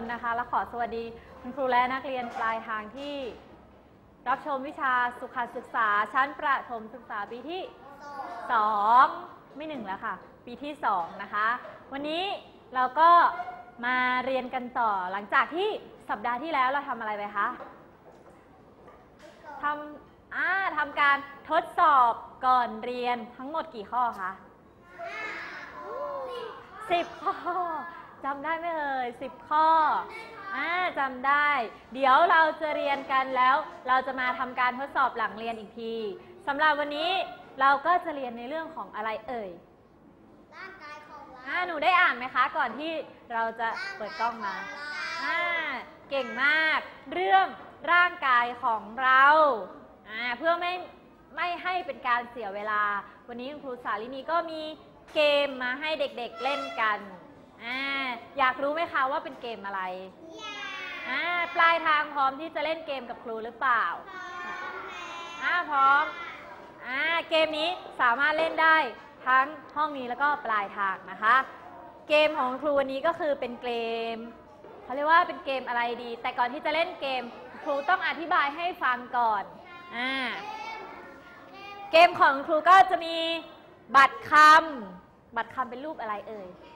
นทุกคนนะคะ และขอสวัสดีคุณครูและนักเรียนปลายทางที่รับชมวิชาสุขศึกษาชั้นประถมศึกษาปีที่ 2 ไม่หนึ่งแล้วค่ะ ปีที่ 2 นะคะ วันนี้เราก็มาเรียนกันต่อหลังจากที่สัปดาห์ที่แล้วเราทำอะไรไปคะทำอ่าทำการทดสอบก่อนเรียนทั้งหมดกี่ข้อคะสิบข้อ จำได้ไหมเอ่ยสิบข้ออ่าจำได้ เดี๋ยวเราจะเรียนกันแล้ว เราจะมาทำการทดสอบหลังเรียนอีกทีสำหรับวันนี้เราก็จะเรียนในเรื่องของอะไรเอ่ยร่างกายของเราอ่าหนูได้อ่านไหมคะ ก่อนที่เราจะเปิดกล้องมาอ่าเก่งมาก เรื่องร่างกายของเราอ่าเพื่อไม่ไม่ให้เป็นการเสียเวลา วันนี้คุณครูสาลินีก็มีเกมมาให้เด็กๆเล่นกัน อ่าอยากรู้ไหมคะว่าเป็นเกมอะไรอ่าปลายทางพร้อมที่จะเล่นเกมกับครูหรือเปล่าอ่าพร้อมอ่าเกมนี้สามารถเล่นได้ทั้งห้องนี้แล้วก็ปลายทางนะคะ เกมของครูวันนี้ก็คือเป็นเกมเขาเรียกว่าเป็นเกมอะไรดี แต่ก่อนที่จะเล่นเกมครูต้องอธิบายให้ฟังก่อนอ่าเกมของครูก็จะมีบัตรคำบัตรคำเป็นรูปอะไรเอ่ยดอกไม้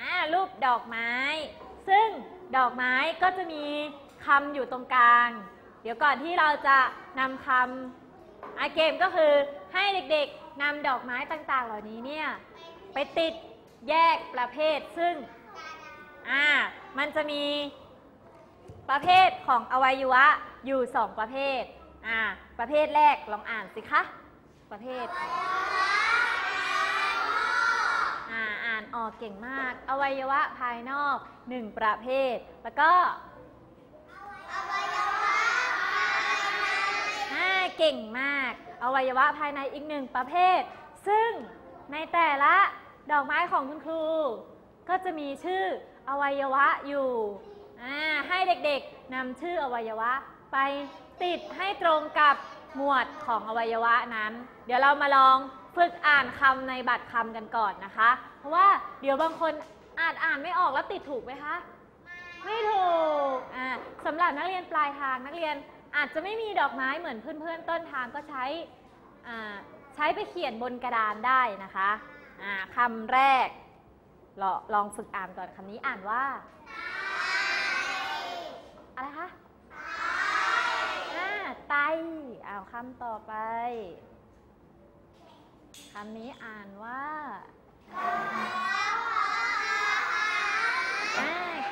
อ่ารูปดอกไม้ ซึ่งดอกไม้ก็จะมีคำอยู่ตรงกลาง เดี๋ยวก่อนที่เราจะนำคำอาเกมก็คือให้เด็กๆนำดอกไม้ต่างๆ เหล่านี้เนี่ยไปติดแยกประเภทซึ่งอ่ามันจะมีประเภทของอวัยวะอยู่สองประเภทอ่าประเภทแรกลองอ่านสิคะ ประเภทอ่าอ่านออกเก่งมาก อวัยวะภายนอกหนึ่งประเภท แล้วก็อ่าเก่งมาก อวัยวะภายในอีกหนึ่งประเภท ซึ่งในแต่ละดอกไม้ของคุณครู ก็จะมีชื่ออวัยวะอยู่อ่าให้เด็กๆนำชื่ออวัยวะไปติดให้ตรงกับหมวดของอวัยวะนั้น เดี๋ยวเรามาลอง ฝึกอ่านคำในบัตรคำกันก่อนนะคะ เพราะว่าเดี๋ยวบางคนอาจอ่านไม่ออกแล้วติดถูกไหมคะ ไม่ถูกอ่าสำหรับนักเรียนปลายทางนักเรียนอาจจะไม่มีดอกไม้เหมือนเพื่อนๆ ต้นทางก็ใช้อ่าใช้ไปเขียนบนกระดานได้นะคะอ่าคำแรกลองลองฝึกอ่านก่อนคำนี้อ่านว่าอะไรคะอ่าไตอ้าวคำต่อไป คำนี้อ่านว่า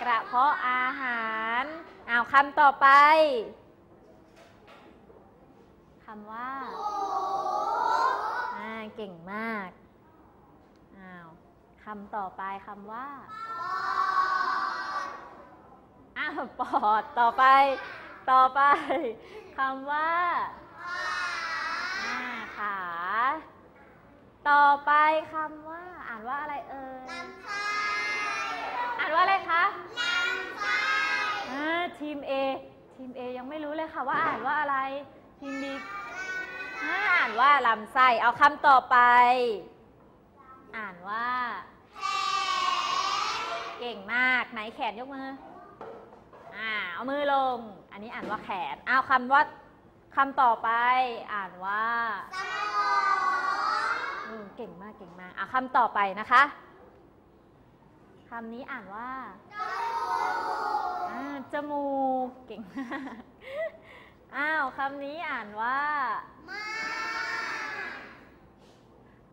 กระเพาะอาหารอ้าวคำต่อไปคำว่าอ่าเก่งมากอ้าวคำต่อไปคำว่าอ้าวปอดต่อไป ต่อไปคำว่าขา ต่อไปคำว่า อ่านว่าอะไรเอ่ยลำไส้อ่านว่าอะไรคะลำไส้อ่าทีม A ทีม A ยังไม่รู้เลยค่ะว่าอ่านว่าอะไร ทีม B อ่าอ่านว่าลำไส้เอาคำต่อไป อ่านว่า เก่งมาก ไหนแขนยกมืออ่าเอามือลง อันนี้อ่านว่าแขนเอาคำว่าคำต่อไป อ่านว่าสมองอืม เก่งมากเก่งมากเอาคำต่อไปนะคะคำนี้อ่านว่าอ่าจมูกเก่งมากอ้าวคำนี้อ่านว่า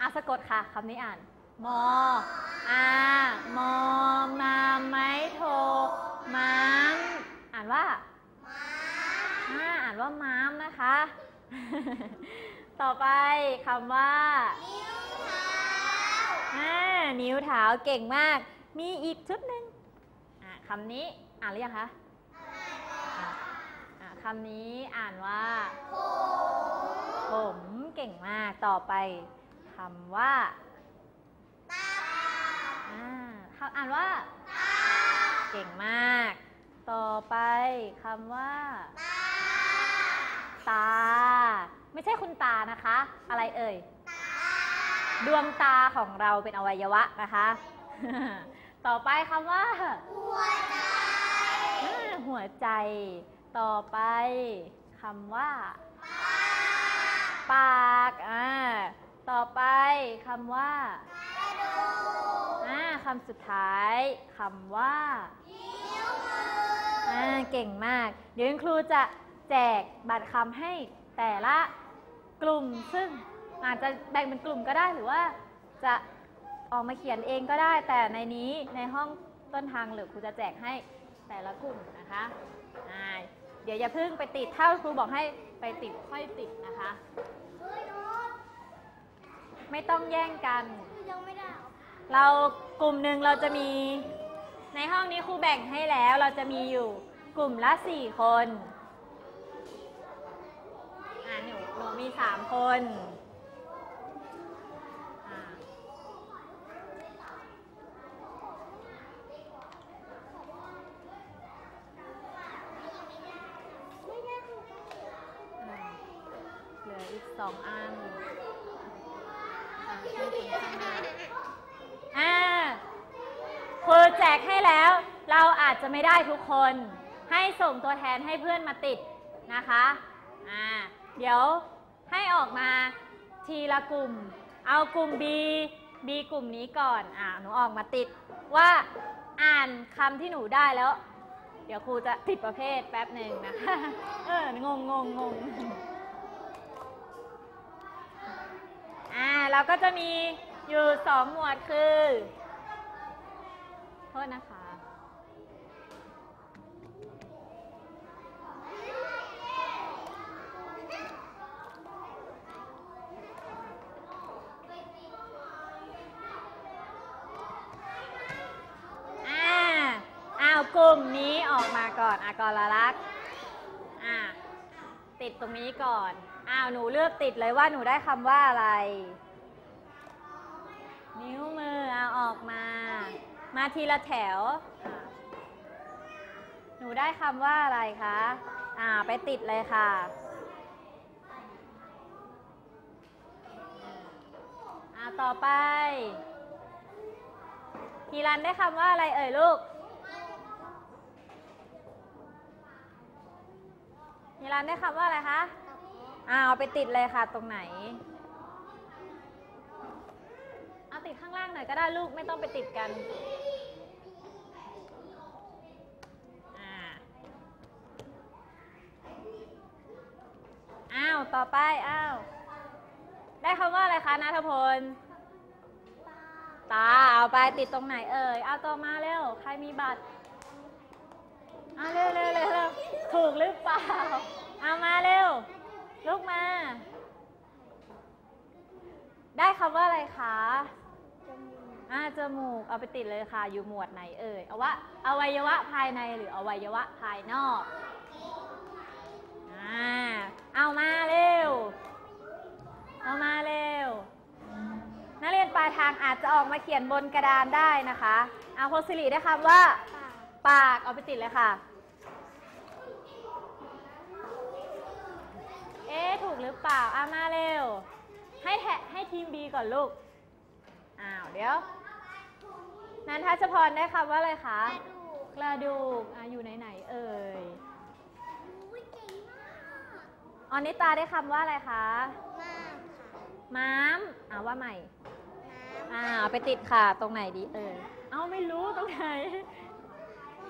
อาสะกดค่ะคำนี้อ่าน มออามอมาไม้โทม้ามอ่านว่าอ่าอ่านว่าม้ามนะคะ ต่อไปคำว่า อ่านิ้วเท้าเก่งมาก มีอีกชุดหนึ่งอ่าคำนี้อ่านหรือยังคะอ่าคำนี้อ่านว่า ผมเก่งมากต่อไปคำว่าอ่าคำอ่านว่าเก่งมาก ต่อไปคำว่า ตา ตา ไม่ใช่คุณตานะคะ อะไรเอ่ย ดวงตาของเราเป็นอวัยวะนะคะ ต่อไปคำว่า หัวใจหัวใจ ต่อไปคำว่า ปากอ่าต่อไปคำว่าอ่าคำสุดท้ายคำว่าอ่าเก่งมาก เดี๋ยวครูจะแจกบัตรคำให้แต่ละกลุ่มซึ่ง อาจจะแบ่งเป็นกลุ่มก็ได้หรือว่าจะออกมาเขียนเองก็ได้ แต่ในนี้ในห้องต้นทางหรือครูจะแจกให้แต่ละกลุ่มนะคะเดี๋ยวอย่าเพิ่งไปติดถ้าครูบอกให้ไปติดค่อยติดนะคะ ไม่ต้องแย่งกัน เรอเรากลุ่มหนึ่งเราจะมีในห้องนี้ครูแบ่งให้แล้วเราจะมีอยู่กลุ่มละสี่คนอ่าหนูหนูมีสามคนอ่าอ่าเหลืออีกสองอันอ่า ให้คนข้างหน้าอ่าคือแจกให้แล้ว เราอาจจะไม่ได้ทุกคน ให้ส่งตัวแทนให้เพื่อนมาติดนะคะอ่าเดี๋ยวให้ออกมาทีละกลุ่ม เอากลุ่ม B B กลุ่มนี้ก่อนอ่าหนูออกมาติดว่าอ่านคำที่หนูได้แล้ว เดี๋ยวครูจะติดประเภทแป๊บหนึ่งนะคะ เอองงงงงง อ่าเราก็จะมีอยู่สองหมวดคือ โทษนะคะ อ่าอ้าวกลุ่มนี้ออกมาก่อนอากรลักษณ์อ่าติดตรงนี้ก่อน อ้าวหนูเลือกติดเลยว่าหนูได้คำว่าอะไร นิ้วมือเอาออกมา มาทีละแถว หนูได้คำว่าอะไรคะ อ่าไปติดเลยค่ะ อ่าต่อไป ทีรันได้คำว่าอะไรเอ่ยลูกทีรันได้คำว่าอะไรคะ อ่าเอาไปติดเลยค่ะตรงไหน เอาติดข้างล่างหน่อยก็ได้ลูกไม่ต้องไปติดกันอ้าว ต่อไป อ้าว ได้คำว่าอะไรคะนัทพล ตา เอาไปติดตรงไหนเอ่ย เอาต่อมาเร็ว ใครมีบัตรเอาเร็วเร็วเร็วถูกหรือเปล่า เอามาเร็ว ลุกมา ได้คำว่าอะไรคะอ่าจมูกเอาไปติดเลยค่ะ อยู่หมวดไหนเอ่ยเอาว่าอวัยวะภายในหรืออวัยวะภายนอกอ่าเอามาเร็ว เอามาเร็ว นักเรียนปลายทางอาจจะออกมาเขียนบนกระดานได้นะคะ เอาโพสิริได้คำว่า ปากเอาไปติดเลยค่ะ เอ๊ะถูกหรือเปล่าเอามาเร็ว ให้แทให้ทีม B ก่อนลูก อ้าว เดี๋ยว นันทัชพรได้คำว่าอะไรคะ กระดูกอะอยู่ไหนๆเอ่ยอุ้ยเก่งมากออนิตาได้คำว่าอะไรคะมากค่ะม้ามอ่าว่าใหม่น้อ่าเอาไปติดค่ะตรงไหนดีเออ เอาไม่รู้ตรงไหน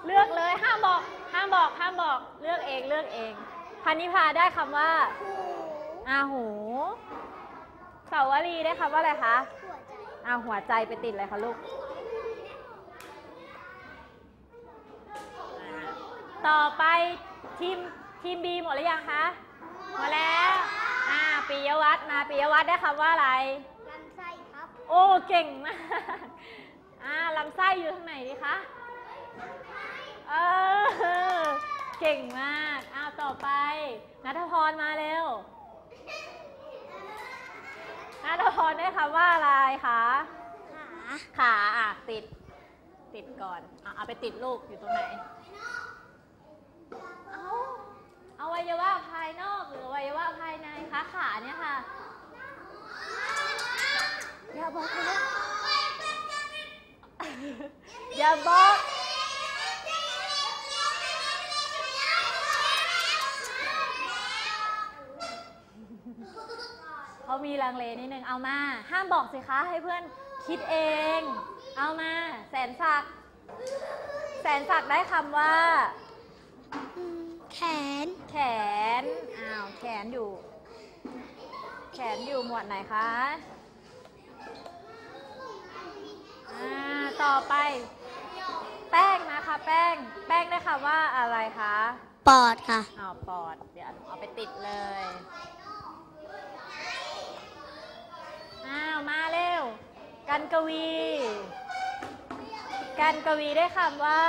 เลือกเลยห้ามบอก ห้ามบอก ห้ามบอก เลือกเอง เลือกเอง พันนิพาได้คำว่าำหูอาหูสาวรีได้คำว่าอะไรคะหัวใจอาหัวใจไปติดเลยค่ะลูกอ่าต่อไปทีมทีมบีหมดหรือยังคะหมดแล้วอ่าปิยวัฒน์มาปิยวัฒน์ได้คำว่าอะไรลำไส้ครับ โอ้เก่งมากอ่าลำไส้อยู่ทางไหนดีคะเออเก่งมากอ้าว ต่อไปนัทพรมาเร็วนัทพรได้คำว่าอะไรคะขาขาอะติด ติดก่อนอะเอาไปติดลูกอยู่ตรงไหนเอาอวัยวะภายนอกหรืออวัยวะภายในคะขาเนี่ยค่ะอย่าบอกนะเดี๋ยวอย่าบอก เขามีลังเลนิดนึงเอามา ห้ามบอกสิคะให้เพื่อนคิดเอง เอามา แสนศักดิ์แสนศักดิ์ได้คำว่า แขน แขน อ้าว แขนอยู่ แขนอยู่หมวดไหนคะ อ่า ต่อไป แป้งนะคะ แป้ง แป้งได้คำว่าอะไรคะ ปอดค่ะ อ้าว ปอด เดี๋ยวเอาไปติดเลย อ้าว มาเร็ว กันกวี กันกวีได้คำว่า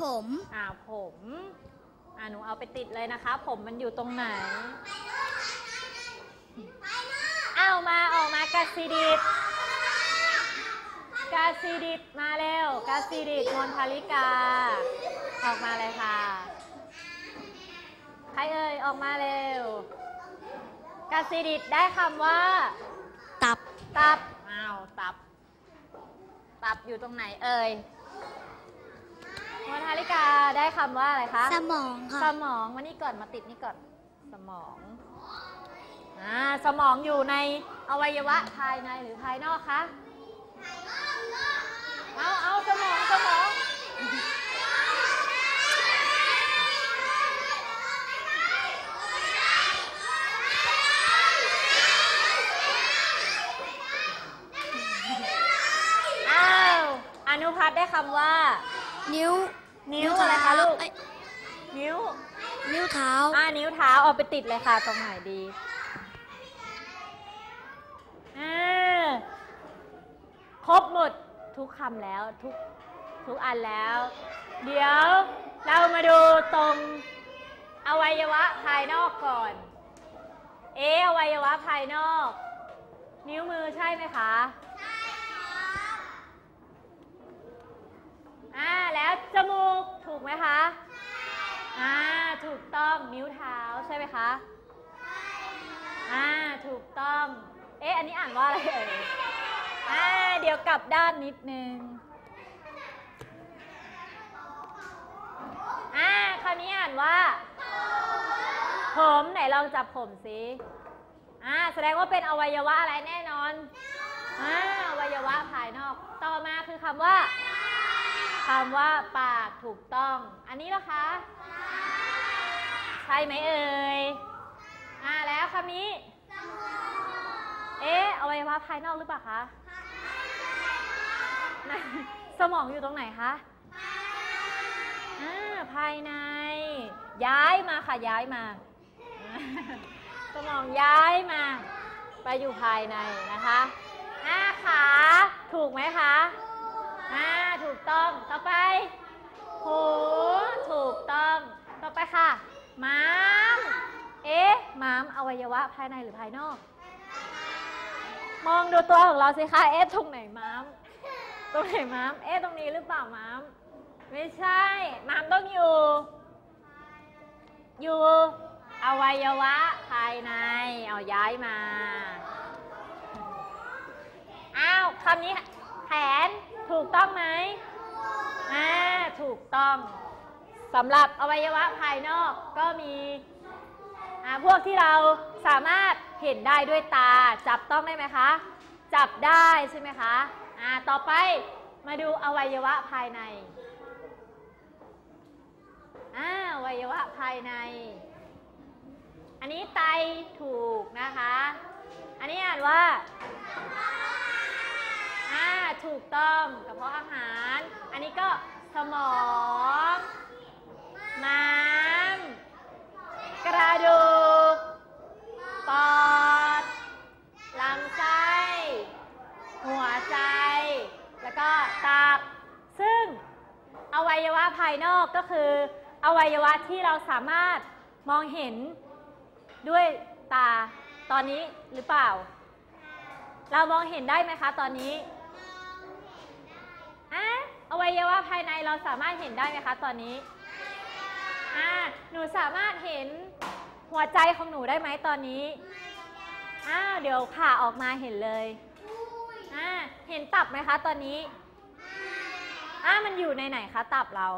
ผมอ่าผมอ่าหนูเอาไปติดเลยนะคะ ผมมันอยู่ตรงไหนเอามาออกมากาซีดิตกาซีดิตมาเร็วกาซีดิตมนทาริกา ออกมาเลยค่ะ ใครเอ่ยออกมาเร็วกาซีดิตได้คำว่า ตับตับอ้าวตับ ตับอยู่ตรงไหนเอ่ยมนทาริกาได้คำว่าอะไรคะ สมองค่ะ สมองมานี่ก่อนมาติดนี่ก่อน สมองอ่าสมองอยู่ในอวัยวะภายในหรือภายนอกคะ เอาเอาสมองสมอง อ้าว อ นุพัฒน์ได้คำว่า นิ้ว นิ้วอะไรคะลูกเอ้ยนิ้ว นิ้วเท้า อ่า นิ้วเท้าเอาไปติดเลยค่ะ ตรงไหนดีอ่าครบหมดทุกคำแล้วทุกทุกอันแล้ว เดี๋ยวเรามาดูตรงอวัยวะภายนอกก่อน เอะอวัยวะภายนอก นิ้วมือใช่ไหมคะ อ่าแล้วจมูกถูกไหมคะอ่าถูกต้องนิ้วเท้าใช่ไหมคะอ่าถูกต้อง เอ๊ะอันนี้อ่านว่าอะไรเอ่ยอ่าเดี๋ยวกลับด้านนิดนึงอ่าคราวนี้อ่านว่า ผมไหนลองจับผมสิอ่าแสดงว่าเป็นอวัยวะอะไรแน่นอนอ่าอวัยวะภายนอก ต่อมาคือคำว่า คำว่าปากถูกต้อง อันนี้ล่ะคะ ใช่ไหมเอ่ย อ่าแล้วคำนี้ เอ๊ะอวัยวะภายนอกหรือเปล่าคะสมองอยู่ตรงไหนคะอ่าภายใน ย้ายมาค่ะย้ายมา สมองย้ายมา ไปอยู่ภายในนะคะห้าขาถูกไหมคะ อ่าถูกต้อง ต่อไป หู ถูกต้อง ต่อไปค่ะ ม้าม เอ๊ะ ม้ามอวัยวะภายในหรือภายนอก มองดูตัวของเราสิคะ เอ๊ะ ตรงไหนม้าม ตรงไหนม้าม เอ๊ะ ตรงนี้หรือเปล่าม้าม ไม่ใช่ ม้ามต้องอยู่ อยู่ อวัยวะภายใน เอาย้ายมา อ้าว คำนี้แขน ถูกต้องไหมอ่าถูกต้องสำหรับอวัยวะภายนอกก็มีอ่าพวกที่เราสามารถเห็นได้ด้วยตาจับต้องได้ไหมคะ จับได้ใช่ไหมคะอ่าต่อไปมาดูอวัยวะภายในอ่าอวัยวะภายใน อันนี้ไตถูกนะคะ อันนี้อ่านว่า อ่าถูกต้องกระเพาะอาหาร อันนี้ก็สมอง ม้าม กระดูก ปอด ลำไส้ หัวใจ แล้วก็ตับ ซึ่งอวัยวะภายนอกก็คืออวัยวะที่เราสามารถมองเห็นด้วยตาตอนนี้หรือเปล่า เรามองเห็นได้ไหมคะตอนนี้ อวัยวะภายในเราสามารถเห็นได้ไหมคะตอนนี้อ่าหนูสามารถเห็นหัวใจของหนูได้ไหมตอนนี้อ้าวเดี๋ยวผ่าออกมาเห็นเลยอ่าเห็นตับไหมคะตอนนี้อ่ามันอยู่ในไหนคะตับเรา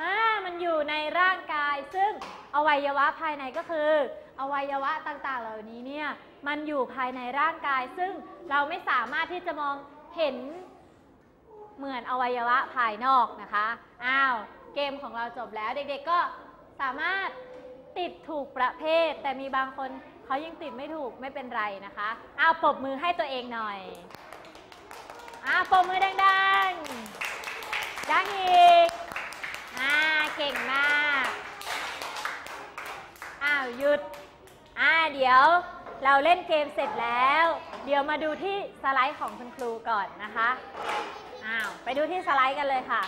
อ่ามันอยู่ในร่างกาย ซึ่งอวัยวะภายในก็คือ อวัยวะต่างๆ เหล่านี้เนี่ยมันอยู่ภายในร่างกาย ซึ่งเราไม่สามารถที่จะมองเห็น เหมือนอวัยวะภายนอกนะคะ อ้าว เกมของเราจบแล้ว เด็กๆก็สามารถติดถูกประเภท แต่มีบางคนเขายังติดไม่ถูกไม่เป็นไรนะคะ อ้าวปรบมือให้ตัวเองหน่อย อ้าวปรบมือดังๆ ดังอีก อ่า เก่งมาก อ้าวหยุด อ่าเดี๋ยวเราเล่นเกมเสร็จแล้ว เดี๋ยวมาดูที่สไลด์ของคุณครูก่อนนะคะ อ้าว ไปดูที่สไลด์กันเลยค่ะ